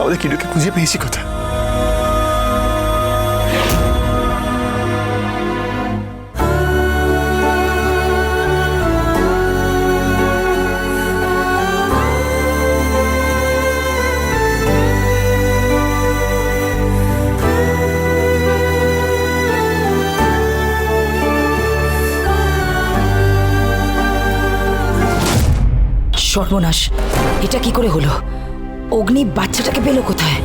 আমাদের কিনুকে খুঁজে পেয়েছি কোথায়? সর্বনাশ এটা কি করে হলো? অগ্নি বাচ্চাটাকে পেল কোথায়?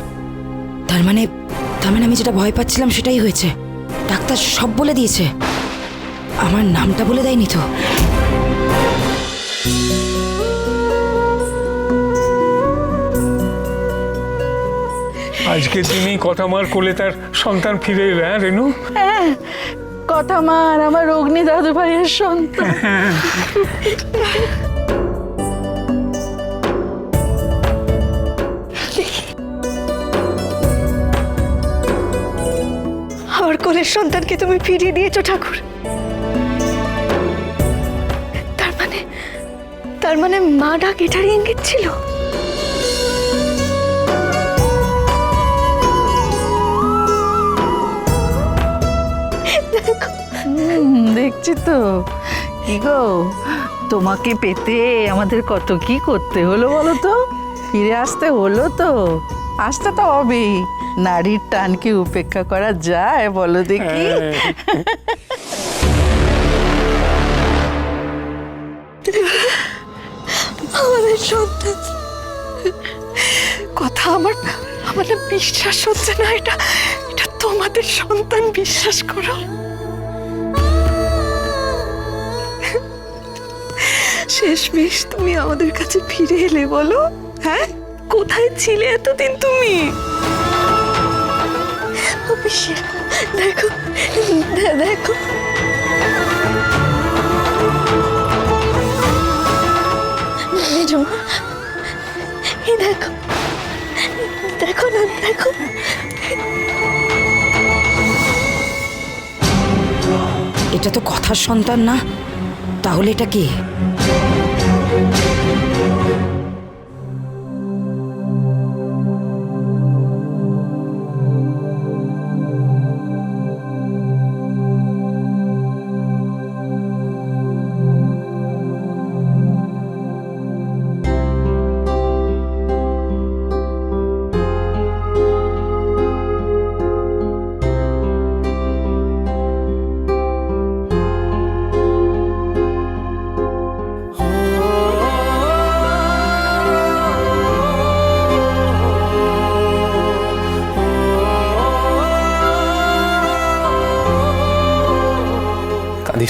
তার মানে তার মানে আমি যেটা ভয় পাচ্ছিলাম সেটাই হয়েছে। ডাক্তার সব বলে দিয়েছে। আমার নামটা বলে দেয়নি তো। আজকের দিনেই কথা মার কোলে তার সন্তান ফিরে এলো হ্যাঁ রেনু? কথা মার আমার অগ্নি দাদু ভাইয়ের সন্তান আমার কোলের সন্তানকে তুমি ফিরিয়ে দিয়েছ ঠাকুর। তার মানে তার মানে মা ডাক এটারই ইঙ্গিত ছিল। দেখছি তো। কি গো তোমাকে পেতে আমাদের কত কি করতে হলো বলো তো? ফিরে আসতে হলো তো। আসতে তো হবেই। নারীর টানকে উপেক্ষা করা যায় বলো দেখি? আমাদের সন্তান। কথা আমার আমার বিশ্বাস হচ্ছে না, এটা এটা তোমাদের সন্তান বিশ্বাস করো। শেষমেশ তুমি আমাদের কাছে ফিরে এলে বলো হ্যাঁ? কোথায় ছিলে এতদিন তুমি? দেখো দেখো। মেজমা এই দেখো দেখো না দেখো। এটা তো কথার সন্তান না। তাহলে এটা কি?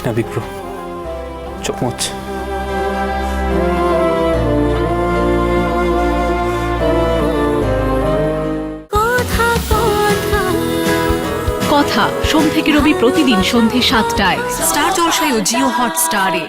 না বিক্রু। চোখ মোচ কথা সোম থেকে রবি প্রতিদিন সন্ধে সাতটায়। স্টার জলসায় ও জিও হটস্টারে।